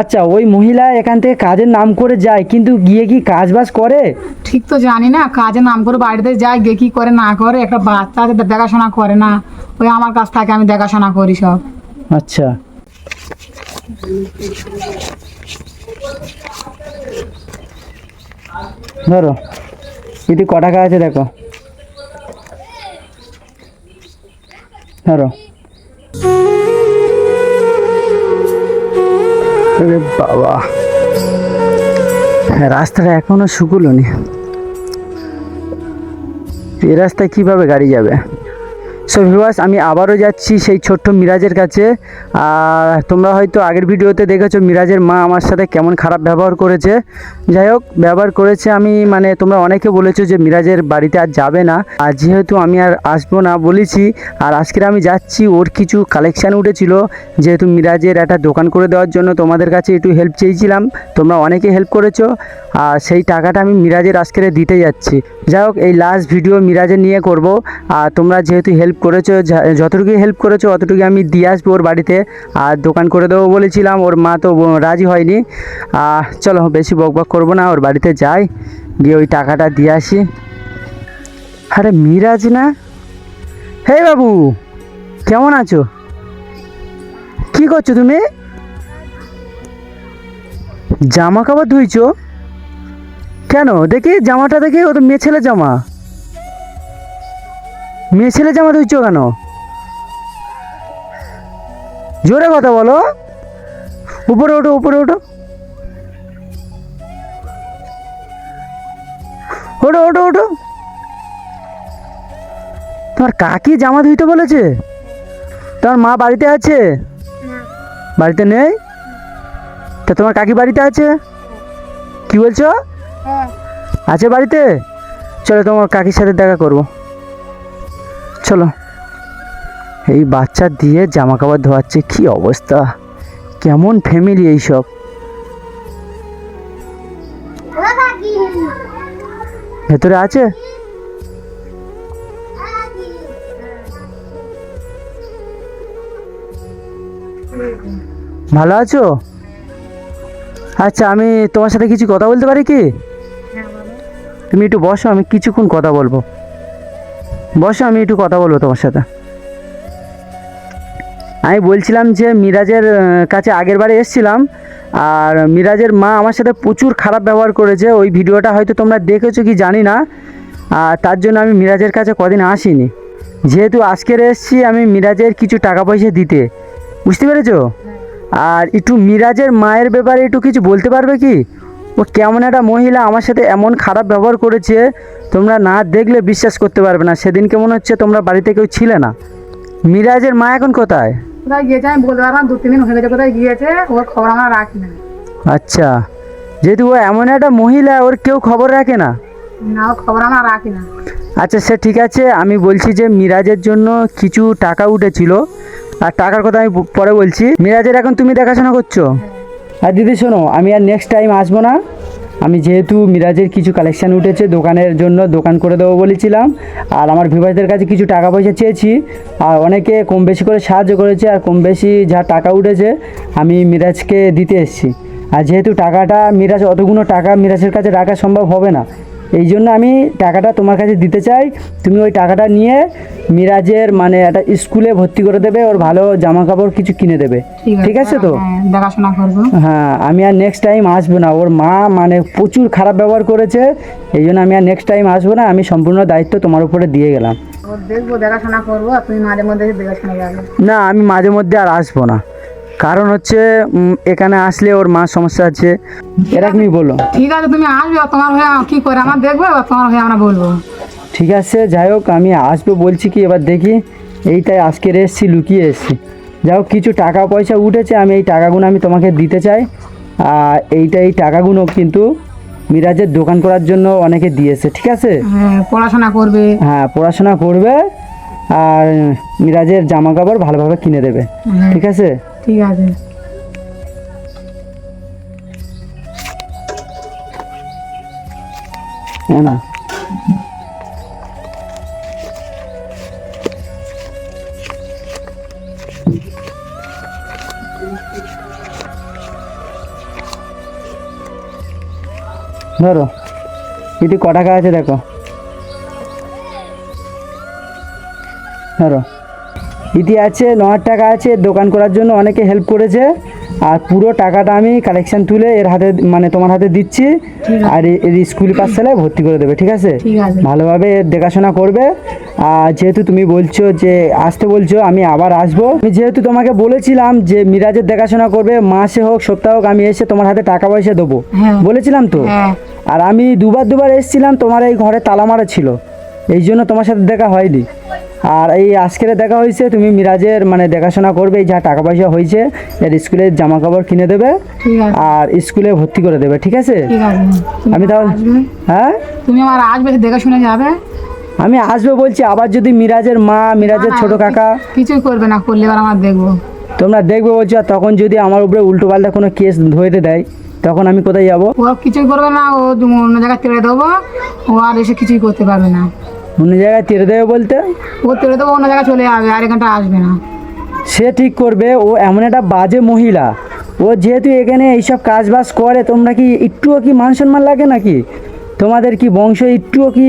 আচ্ছা ওই মহিলা এখান থেকে কাজের নাম করে যায় কিন্তু গিয়ে কি কাজ বাজ করে? ঠিক তো জানি না কাজের নাম করে বাড়িতে যায় গিয়ে কি করে না করে একটা বাচ্চা আছে দেখাশোনা করে না। ওই আমার কাছ থেকে আমি দেখাশোনা করি সব। আচ্ছা। ধরো এটি ক টাকা আছে দেখো। ধরো। আরে বাবা রাস্তাটা এখনও শুকুলোনি। এই রাস্তায় কীভাবে গাড়ি যাবে? সো ভিউয়ার্স আমি আবারও যাচ্ছি সেই ছোট্ট মিরাজের কাছে। আর তোমরা হয়তো আগের ভিডিওতে দেখেছ মিরাজের মা আমার সাথে কেমন খারাপ ব্যবহার করেছে। যাই হোক, ব্যবহার করেছে আমি মানে তোমরা অনেকে বলেছ যে মিরাজের বাড়িতে আর যাবে না। আর যেহেতু আমি আর আসব না বলেছি, আর আজকের আমি যাচ্ছি, ওর কিছু কালেকশান উঠেছিল। যেহেতু মিরাজের একটা দোকান করে দেওয়ার জন্য তোমাদের কাছে একটু হেল্প চেয়েছিলাম, তোমরা অনেকে হেল্প করেছ। আর সেই টাকাটা আমি মিরাজের আজকের দিতে যাচ্ছি। যাই হোক, এই লাস্ট ভিডিও মিরাজের নিয়ে করব। আর তোমরা যেহেতু হেল্প করেছ যতটুকু হেল্প করেছ অতটুকু আমি দিয়ে আসব ওর বাড়িতে। আর দোকান করে দেবো বলেছিলাম, ওর মা তো রাজি হয়নি। চলো, বেশি বক বক করব না, ওর বাড়িতে যাই। গিয়ে ওই টাকাটা দিয়ে আসি। আরে, মিরাজ না? হে বাবু, কেমন আছো? কি করছ তুমি? জামা কাপড় ধুইছো? কেন? দেখি, জামাটা দেখি ও তো মেয়ে ছেলে জামা। মেয়ে ছেলে জামা ধুইছো কেন? জোরে কথা বলো। উপরে ওঠো উপরে ওঠো। ওঠো ওঠো ওঠো। তোমার কাকি জামা ধুইতে বলেছে? তোমার মা বাড়িতে আছে? বাড়িতে নেই? তা তোমার কাকি বাড়িতে আছে? কি বলছো? আছে বাড়িতে? চলো তোমার কাকির সাথে দেখা করব। চলো। এই বাচ্চা দিয়ে জামা কাপড় ধোয়াচ্ছে কি অবস্থা? কেমন ফ্যামিলি এইসব? ভেতরে আছে? ভালো আছো? আচ্ছা আমি তোমার সাথে কিছু কথা বলতে পারি কি? তুমি একটু বসো আমি কিছুক্ষণ কথা বলব। বসো, আমি একটু কথা বলব তোমার সাথে। আমি বলছিলাম যে মিরাজের কাছে আগের বারে এসেছিলাম, আর মিরাজের মা আমার সাথে প্রচুর খারাপ ব্যবহার করেছে। ওই ভিডিওটা হয়তো তোমরা দেখেছ কি জানি না, আর তার জন্য আমি মিরাজের কাছে কদিন আসিনি। যেহেতু আজকের এসেছি আমি মিরাজের কিছু টাকা পয়সা দিতে। বুঝতে পেরেছ? আর একটু মিরাজের মায়ের ব্যাপারে একটু কিছু বলতে পারবে কি? ও কেমন একটা মহিলা আমার সাথে এমন খারাপ ব্যবহার করেছে তোমরা না দেখলে বিশ্বাস করতে পারবে না। সেদিন কেমন হচ্ছে তোমরা বাড়িতে কেউ ছিলে না। মিরাজের মা এখন কোথায়? কোথায় গিয়েছে আমি বলতে পারলাম দু তিন দিন হয়ে গেছে কোথায় গিয়েছে ওর খবর আমরা রাখি না। আচ্ছা যেহেতু ও এমন একটা মহিলা ওর কেউ খবর রাখে না? না খবর আমরা রাখি না। আচ্ছা সে ঠিক আছে আমি বলছি যে মিরাজের জন্য কিছু টাকা উঠেছিল। আর টাকার কথা আমি পরে বলছি। মিরাজের এখন তুমি দেখাশোনা করছ? আর দিদি শোনো, আমি আর নেক্সট টাইম আসব না। আমি যেহেতু মিরাজের কিছু কালেকশান উঠেছে, দোকানের জন্য দোকান করে দেবো বলেছিলাম। আর আমার ভিভাসদের কাছে কিছু টাকা পয়সা চেয়েছি। আর অনেকে কম বেশি করে সাহায্য করেছে আর কম বেশি যা টাকা উঠেছে, আমি মিরাজকে দিতে এসেছি। আর যেহেতু টাকাটা মিরাজ অতগুলো টাকা মিরাজের কাছে রাখা সম্ভব হবে না এই জন্য আমি টাকাটা তোমার কাছে দিতে চাই। তুমি ওই টাকাটা নিয়ে মিরাজের মানে একটা স্কুলে ভর্তি করে দেবে ওর ভালো জামা কাপড় কিছু কিনে দেবে। ঠিক আছে তো? হ্যাঁ, দেখাশোনা করব। হ্যাঁ আমি আর নেক্সট টাইম আসব না। ওর মা মানে প্রচুর খারাপ ব্যবহার করেছে এই জন্য আমি আর নেক্সট টাইম আসব না। আমি সম্পূর্ণ দায়িত্ব তোমার উপরে দিয়ে গেলাম। দেখব দেখাশোনা করব আর মাঝে মধ্যে দেখাশোনা না আমি মাঝে মধ্যে আর আসব না। কারণ হচ্ছে এখানে আসলে ওর মা সমস্যা আছে। এরকমই বলো? ঠিক আছে তুমি আসবে তোমার হয়ে কি করে? আমার দেখব আর তোমার হয়ে আমরা বলব। ঠিক আছে যাই হোক আমি আসব বলছি কি এবার দেখি। এইটাই আজকের এসছি লুকিয়ে এসছি। যাই হোক কিছু টাকা পয়সা উঠেছে আমি এই টাকাগুলো আমি তোমাকে দিতে চাই। আর এইটা এই টাকাগুলো কিন্তু মিরাজের দোকান করার জন্য অনেকে দিয়েছে ঠিক আছে? হ্যাঁ পড়াশোনা করবে। হ্যাঁ পড়াশোনা করবে আর মিরাজের জামা কাপড় ভালোভাবে কিনে দেবে হ্যাঁ, ঠিক আছে? ঠিক আছে। হ্যাঁ না। ধরো এটি ক টাকা আছে দেখো। ধরো। ইতি আছে ন টাকা আছে দোকান করার জন্য অনেকে হেল্প করেছে। আর পুরো টাকাটা আমি কালেকশন তুলে এর হাতে মানে তোমার হাতে দিচ্ছি। আর এর স্কুল পাঠশালায় ভর্তি করে দেবে ঠিক আছে? ভালোভাবে এর দেখাশোনা করবে। আর যেহেতু তুমি বলছো যে আসতে বলছো আমি আবার আসব। আমি যেহেতু তোমাকে বলেছিলাম যে মিরাজের দেখাশোনা করবে মাসে হোক সপ্তাহ হোক আমি এসে তোমার হাতে টাকা পয়সা দেবো। হ্যাঁ। বলেছিলাম তো? হ্যাঁ। আর আমি দুবার দুবার এসেছিলাম তোমার এই ঘরে তালা মারা ছিল। এই জন্য তোমার সাথে দেখা হয়নি। আর এই আজকের দেখা হয়েছে তুমি মিরাজের মানে দেখাশোনা করবে এই যা টাকা পয়সা হয়েছে এর স্কুলের জামা কাপড় কিনে দেবে আর স্কুলে ভর্তি করে দেবে ঠিক আছে? আমি তাহলে হ্যাঁ? তুমি আমার আসবে দেখে শুনে যাবে? আমি আসব বলছি আবার যদি মিরাজের মা মিরাজের ছোট কাকা কিছুই করবে না করলে এবার আমার দেখব। তোমরা দেখবে বলছো আর তখন যদি আমার উপরে উল্টো পাল্টা কোনো কেস ধরে দেয় তখন আমি কোথায় যাব? ও কিছুই করবে না ও অন্য জায়গায় তেড়ে দেবো ও আর এসে কিছুই করতে পারবে না। অন্য জায়গায় তেরে দেবে বলতে? ও তেড়ে দেবো অন্য জায়গায় চলে যাবে আর এখানটা আসবে না। সে ঠিক করবে ও এমন একটা বাজে মহিলা। ও যেহেতু এখানে এইসব কাজ বাজ করে তোমরা কি একটুও কি মান সম্মান লাগে নাকি? তোমাদের কি বংশ একটুও কি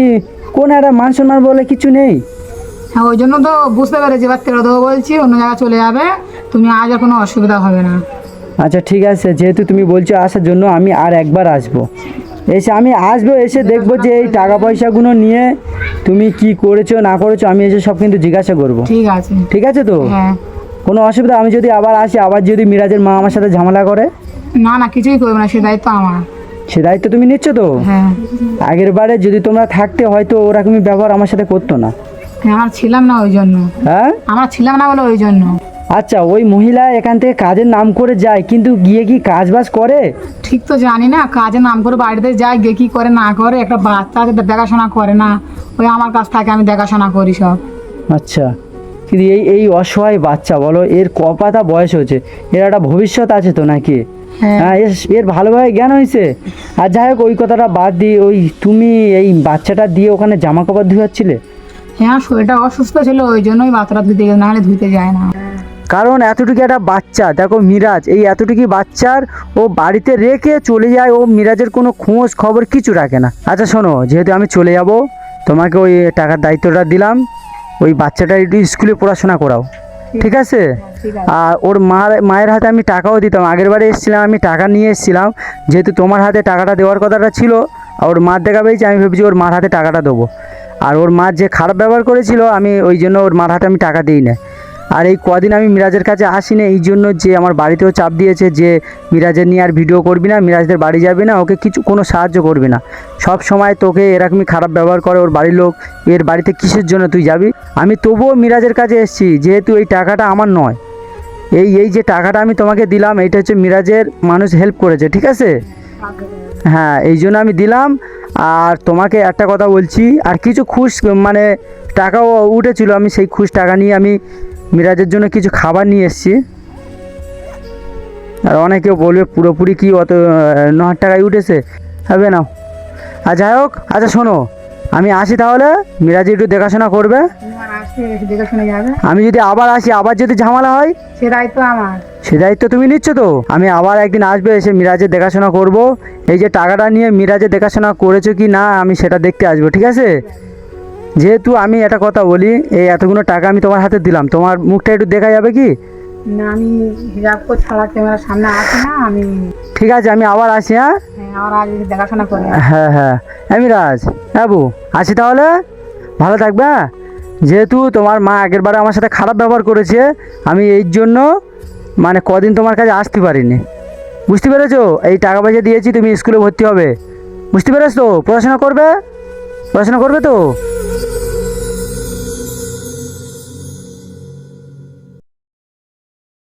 কোন একটা মান সম্মান বলে কিছু নেই? হ্যাঁ ওই জন্য তো বুঝতে পেরেছি এবার তেড়ে দেবো বলছি অন্য জায়গায় চলে যাবে তুমি আজ আর কোনো অসুবিধা হবে না। আচ্ছা ঠিক আছে যেহেতু তুমি বলছো আসার জন্য আমি আর একবার আসব। এসে আমি আসব এসে দেখব যে এই টাকা পয়সাগুলো নিয়ে তুমি কি করেছ না করেছ আমি এসে সব কিন্তু জিজ্ঞাসা করব। ঠিক আছে। ঠিক আছে তো? হ্যাঁ। কোনো অসুবিধা আমি যদি আবার আসি আবার যদি মিরাজের মা আমার সাথে ঝামেলা করে? না না কিছুই করবে না সে দায়িত্ব আমার। সে দায়িত্ব তুমি নিচ্ছ তো? হ্যাঁ। আগের বারে যদি তোমরা থাকতে হয়তো ওরকমই ব্যবহার আমার সাথে করতো না। আমার ছিলাম না ওই জন্য। হ্যাঁ? আমরা ছিলাম না বলে ওই জন্য। আচ্ছা ওই মহিলা এখান থেকে কাজের নাম করে যায় কিন্তু গিয়ে কি কাজ বাজ করে? ঠিক তো জানি না কাজের নাম করে বাড়িতে যায় গিয়ে কি করে না করে একটা বাচ্চা আছে তার দেখাশোনা করে না। ওই আমার কাছ থেকে আমি দেখাশোনা করি সব। আচ্ছা কিন্তু এই এই অসহায় বাচ্চা বলো এর কপাতা বয়স হয়েছে? এর একটা ভবিষ্যৎ আছে তো নাকি? হ্যাঁ। হ্যাঁ এর- এর ভালোভাবে জ্ঞান হয়েছে? আর যাই হোক ওই কথাটা বাদ দিয়ে ওই তুমি এই বাচ্চাটা দিয়ে ওখানে জামা কাপড় ধুয়াচ্ছিলে হ্যাঁ শরীরটা অসুস্থ ছিল ওই জন্যই বাচ্চাটা ধুতে গেছে নাহলে ধুতে যায় না। কারণ এতটুকু একটা বাচ্চা দেখো মিরাজ এই এতটুকু বাচ্চার ও বাড়িতে রেখে চলে যায় ও মিরাজের কোনো খোঁজ খবর কিছু রাখে না। আচ্ছা শোনো যেহেতু আমি চলে যাব তোমাকে ওই টাকার দায়িত্বটা দিলাম ওই বাচ্চাটা একটু স্কুলে পড়াশোনা করাও ঠিক আছে? আর ওর মার মায়ের হাতে আমি টাকাও দিতাম আগের বারে এসেছিলাম আমি টাকা নিয়ে এসেছিলাম যেহেতু তোমার হাতে টাকাটা দেওয়ার কথাটা ছিল আর ওর মার দেখা পেয়েছি আমি ভেবেছি ওর মার হাতে টাকাটা দেবো। আর ওর মার যে খারাপ ব্যবহার করেছিল আমি ওই জন্য ওর মার হাতে আমি টাকা দিই না আর এই কদিন আমি মিরাজের কাছে আসি না এই জন্য যে আমার বাড়িতেও চাপ দিয়েছে যে মিরাজের নিয়ে আর ভিডিও করবি না, মিরাজদের বাড়ি যাবি না, ওকে কিছু কোনো সাহায্য করবি না। সব সময় তোকে এরকমই খারাপ ব্যবহার করে ওর বাড়ির লোক, এর বাড়িতে কিসের জন্য তুই যাবি? আমি তবুও মিরাজের কাছে এসেছি, যেহেতু এই টাকাটা আমার নয়। এই এই যে টাকাটা আমি তোমাকে দিলাম এইটা হচ্ছে মিরাজের মানুষ হেল্প করেছে, ঠিক আছে? হ্যাঁ এই জন্য আমি দিলাম। আর তোমাকে একটা কথা বলছি, আর কিছু খুশ মানে টাকাও উঠেছিল, আমি সেই খুশ টাকা নিয়ে আমি মিরাজের জন্য কিছু খাবার নিয়ে এসেছি। আর অনেকে বলবে পুরোপুরি কি অত ন হাজার টাকায় উঠেছে? হবে না। আর যাই হোক আচ্ছা শোনো আমি আসি তাহলে মিরাজ একটু দেখাশোনা করবে। যাবে। আমি যদি আবার আসি আবার যদি ঝামেলা হয়? সে দায়িত্ব আমার। সে দায়িত্ব তুমি নিচ্ছ তো? আমি আবার একদিন আসবে এসে মিরাজের দেখাশোনা করব। এই যে টাকাটা নিয়ে মিরাজের দেখাশোনা করেছ কি না আমি সেটা দেখতে আসব ঠিক আছে? যেহেতু আমি একটা কথা বলি এই এতগুলো টাকা আমি তোমার হাতে দিলাম তোমার মুখটা একটু দেখা যাবে কি? না আমি হিজাব করে ছাড়া ক্যামেরার সামনে আসি না আমি ঠিক আছে আমি আবার আসি হ্যাঁ? হ্যাঁ, আমার আজ দেখাশোনা করি হ্যাঁ হ্যাঁ হ্যাঁ। মিরাজ হ্যাঁ বু আসি তাহলে? ভালো থাকবে হ্যাঁ? যেহেতু তোমার মা আগের বারে আমার সাথে খারাপ ব্যবহার করেছে আমি এই জন্য মানে কদিন তোমার কাছে আসতে পারিনি। বুঝতে পেরেছ? এই টাকা পয়সা দিয়েছি তুমি স্কুলে ভর্তি হবে। বুঝতে পেরেছ? তো পড়াশোনা করবে? পড়াশোনা করবে তো?